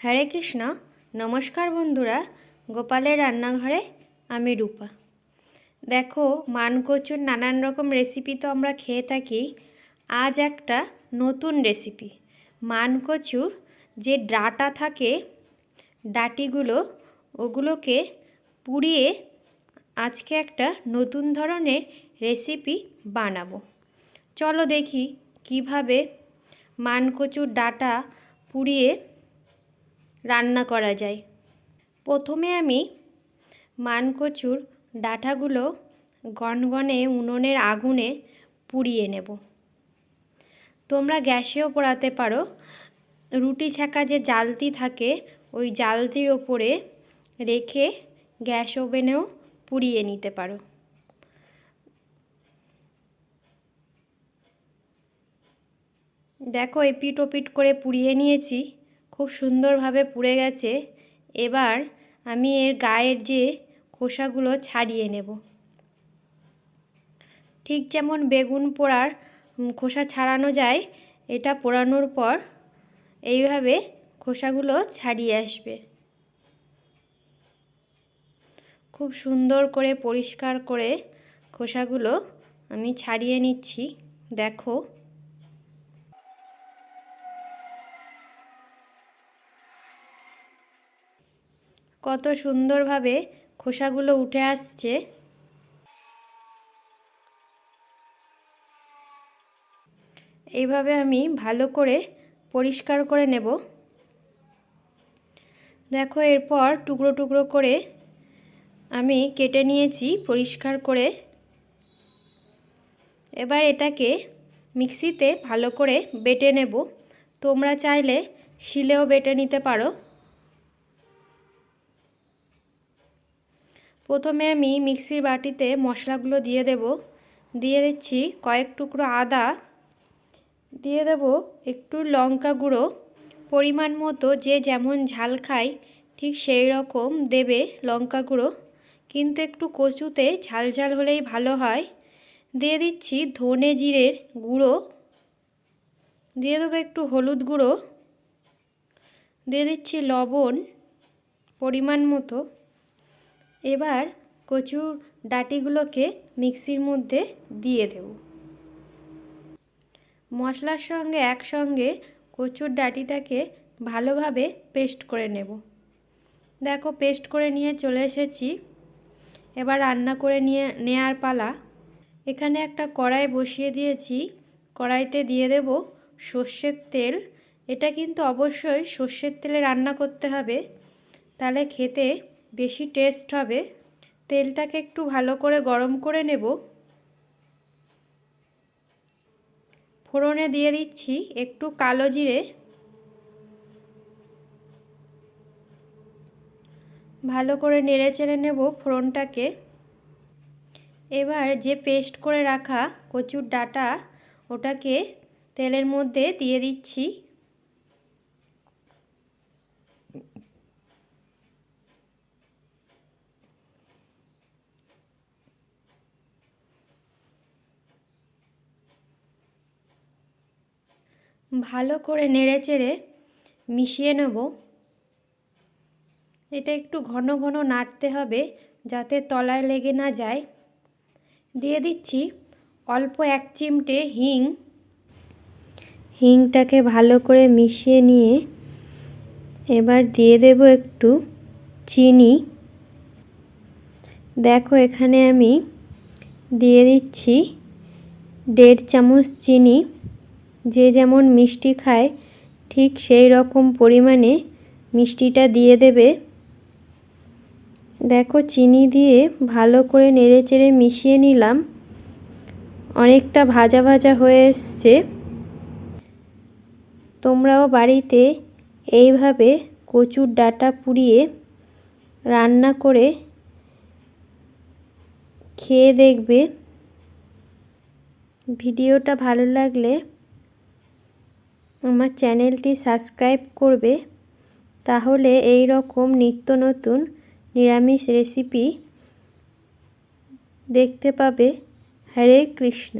হরে কৃষ্ণ। নমস্কার বন্ধুরা, গোপালের রান্নাঘরে আমি রূপা। দেখো, মানকচুর নানান রকম রেসিপি তো আমরা খেয়ে থাকি। আজ একটা নতুন রেসিপি মানকচুর যে ডাটা থাকে, ডাটিগুলো, ওগুলোকে পুড়িয়ে আজকে একটা নতুন ধরনের রেসিপি বানাবো। চলো দেখি কীভাবে মানকচুর ডাটা পুড়িয়ে রান্না করা যায়। প্রথমে আমি মানকচুর ডাঁটাগুলো গনগনে উনুনের আগুনে পুড়িয়ে নেব। তোমরা গ্যাসেও পোড়াতে পারো। রুটি ছাকা যে জালতি থাকে, ওই জালতির ওপরে রেখে গ্যাস ওভেনেও পুড়িয়ে নিতে পারো। দেখো এপিট ওপিট করে পুড়িয়ে নিয়েছি। খুব সুন্দরভাবে পুড়ে গেছে। এবার আমি এর গায়ের যে খোসাগুলো ছাড়িয়ে নেব। ঠিক যেমন বেগুন পোড়ার খোসা ছাড়ানো যায়, এটা পোড়ানোর পর এইভাবে খোসাগুলো ছাড়িয়ে আসবে। খুব সুন্দর করে পরিষ্কার করে খোসাগুলো আমি ছাড়িয়ে নিচ্ছি। দেখো। কত সুন্দরভাবে খোসাগুলো উঠে আসছে। এইভাবে আমি ভালো করে পরিষ্কার করে নেব। দেখো এরপর টুকরো টুকরো করে আমি কেটে নিয়েছি পরিষ্কার করে। এবার এটাকে মিক্সিতে ভালো করে বেটে নেব। তোমরা চাইলে শিলেও বেটে নিতে পারো। প্রথমে আমি মিক্সির বাটিতে মশলাগুলো দিয়ে দেব। দিয়ে দিচ্ছি কয়েক টুকরো আদা। দিয়ে দেব একটু লঙ্কা গুঁড়ো। পরিমাণ মতো যে যেমন ঝাল খায়, ঠিক সেই রকম দেবে লঙ্কা গুঁড়ো। কিন্তু একটু কচুতে ঝাল ঝাল হলেই ভালো হয়। দিয়ে দিচ্ছি ধনে জিরের গুঁড়ো। দিয়ে দেবো একটু হলুদ গুঁড়ো। দিয়ে দিচ্ছি লবণ পরিমাণ মতো। এবার কচুর ডাটিগুলোকে মিক্সির মধ্যে দিয়ে দেব। মশলার সঙ্গে একসঙ্গে কচুর ডাটিটাকে ভালোভাবে পেস্ট করে নেব। দেখো, পেস্ট করে নিয়ে চলে এসেছি। এবার রান্না করে নিয়ে, নেয়ার পালা। এখানে একটা কড়াই বসিয়ে দিয়েছি। কড়াইতে দিয়ে দেব সর্ষের তেল। এটা কিন্তু অবশ্যই সর্ষের তেলে রান্না করতে হবে। তাহলে খেতে বেশি টেস্ট হবে, তেলটাকে একটু ভালো করে গরম করে নেব। ফোড়নে দিয়ে দিচ্ছি একটু কালো জিরে। ভালো করে নেড়ে চেড়ে নেব ফোড়নটাকে। এবার যে পেস্ট করে রাখা কচুর ডাটা, ওটাকে তেলের মধ্যে দিয়ে দিচ্ছি। ভালো করে নেড়ে চেড়ে মিশিয়ে নেব। এটা একটু ঘন ঘন নাড়তে হবে যাতে তলায় লেগে না যায়। দিয়ে দিচ্ছি অল্প এক চিমটে হিং। হিংটাকে ভালো করে মিশিয়ে নিয়ে এবার দিয়ে দেব একটু চিনি। দেখো এখানে আমি দিয়ে দিচ্ছি দেড় চামচ চিনি। যে যেমন মিষ্টি খায়, ঠিক সেই রকম পরিমাণে মিষ্টিটা দিয়ে দেবে। দেখো, চিনি দিয়ে ভালো করে নেড়ে চেড়ে মিশিয়ে নিলাম। অনেকটা ভাজা ভাজা হয়ে এসছে। তোমরাও বাড়িতে এইভাবে কচুর ডাটা পুড়িয়ে রান্না করে খেয়ে দেখবে। ভিডিওটা ভালো লাগলে আমার চ্যানেলটি সাবস্ক্রাইব করবে, তাহলে এই রকম নিত্য নতুন নিরামিষ রেসিপি দেখতে পাবে। হরে কৃষ্ণ।